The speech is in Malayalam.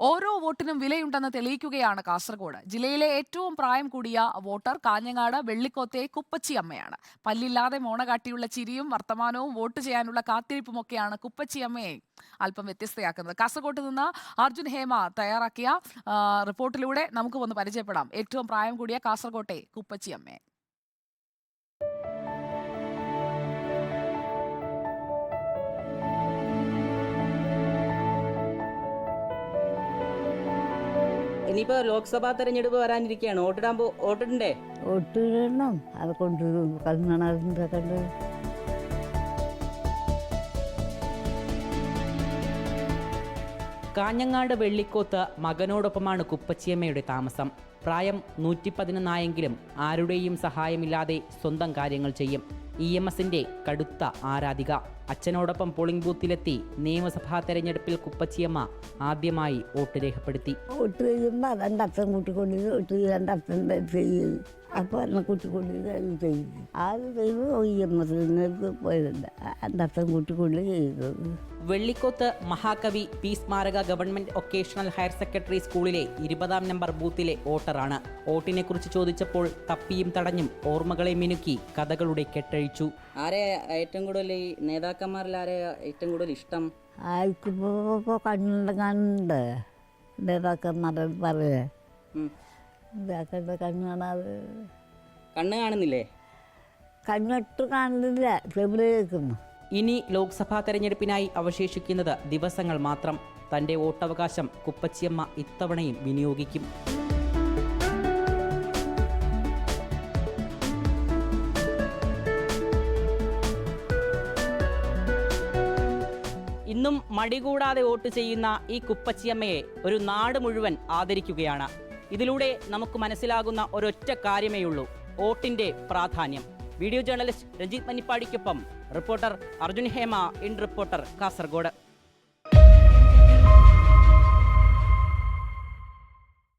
ഓരോ വോട്ടിനും വിലയുണ്ടെന്ന് തെളിയിക്കുകയാണ് കാസർഗോഡ്. ജില്ലയിലെ ഏറ്റവും പ്രായം കൂടിയ വോട്ടർ കാഞ്ഞങ്ങാട് വെള്ളിക്കോത്തെ കുപ്പച്ചി അമ്മയാണ്. പല്ലില്ലാതെ മോണകാട്ടിയുള്ള ചിരിയും വർത്തമാനവും വോട്ട് ചെയ്യാനുള്ള കാത്തിരിപ്പുമൊക്കെയാണ് കുപ്പച്ചി അമ്മയെ അല്പം വ്യത്യസ്തയാക്കുന്നത്. കാസർഗോഡ് നിന്ന് അർജുൻ ഹേമ തയ്യാറാക്കിയ റിപ്പോർട്ടിലൂടെ നമുക്ക് ഒന്ന് പരിചയപ്പെടാം. ഏറ്റവും പ്രായം കൂടിയ കാസർഗോട്ടെ കുപ്പച്ചി അമ്മയെ. ഇനിയിപ്പോ ലോക്സഭാ തെരഞ്ഞെടുപ്പ് വരാനിരിക്കുകയാണ് വോട്ടിടാൻ പോ വോട്ടിടണ്ടേ ഒട്ടിടണം അത് കൊണ്ട് കാഞ്ഞങ്ങാട് വെള്ളിക്കോത്ത് മകനോടൊപ്പമാണ് കുപ്പച്ചിയമ്മയുടെ താമസം. പ്രായം നൂറ്റി പതിനൊന്നായെങ്കിലും ആരുടെയും സഹായമില്ലാതെ സ്വന്തം കാര്യങ്ങൾ ചെയ്യും. ഇ എം എസിന്റെ കടുത്ത ആരാധിക. അച്ഛനോടൊപ്പം പോളിംഗ് ബൂത്തിലെത്തി നിയമസഭാ തെരഞ്ഞെടുപ്പിൽ കുപ്പച്ചിയമ്മ ആദ്യമായി വോട്ട് രേഖപ്പെടുത്തി. വോട്ട് കഴിയുമ്പോൾ രണ്ടർത്ഥം കൂട്ടിക്കൊണ്ട് ഒട്ട് രണ്ടർത്ഥം ചെയ്യും അപ്പോൾ എന്നെ കൂട്ടിക്കൊണ്ടിരുന്നു അത് ചെയ്തു. അത് എം എസ് പോയതുണ്ട് രണ്ടർത്ഥം കൂട്ടിക്കൊണ്ട് ചെയ്തത്. വെള്ളിക്കോത്ത് മഹാകവി പി സ്മാരക ഗവൺമെന്റ് ഒക്കേഷണൽ ഹയർ സെക്കൻഡറി സ്കൂളിലെ ഇരുപതാം നമ്പർ ബൂത്തിലെ വോട്ടറാണ്. വോട്ടിനെ കുറിച്ച് ചോദിച്ചപ്പോൾ തപ്പിയും തടഞ്ഞും ഓർമ്മകളെ മിനുക്കി കഥകളുടെ കെട്ടഴിച്ചു. ആരെ ഏറ്റവും കൂടുതൽ ഈ നേതാക്കന്മാരിൽ ആരെ ഏറ്റവും കൂടുതൽ ഇഷ്ടം? കണ്ണുണ്ട് കണ്ട് നേതാക്കന്മാരെ പറയേ. ഉം. ഇതാക്കേണ്ട കണ്ണ് കാണാതെ. കണ്ണ് കാണുന്നില്ലേ? കണ്ണിട്ട് കാണുന്നില്ല. ഫെബ്രുവരി കേൾക്കുന്നു ഇനി ലോക്സഭാ തെരഞ്ഞെടുപ്പിനായി അവശേഷിക്കുന്നത് ദിവസങ്ങൾ മാത്രം. തന്റെ വോട്ടവകാശം കുപ്പച്ചിയമ്മ ഇത്തവണയും വിനിയോഗിക്കും. ഇന്നും മടികൂടാതെ വോട്ട് ചെയ്യുന്ന ഈ കുപ്പച്ചിയമ്മയെ ഒരു നാട് മുഴുവൻ ആദരിക്കുകയാണ്. ഇതിലൂടെ നമുക്ക് മനസ്സിലാകുന്ന ഒരൊറ്റ കാര്യമേയുള്ളൂ വോട്ടിന്റെ പ്രാധാന്യം. Video journalist Ranjith മഞ്ഞിപ്പാടിക്കൊപ്പം reporter Arjun Hema in reporter Kasaragod.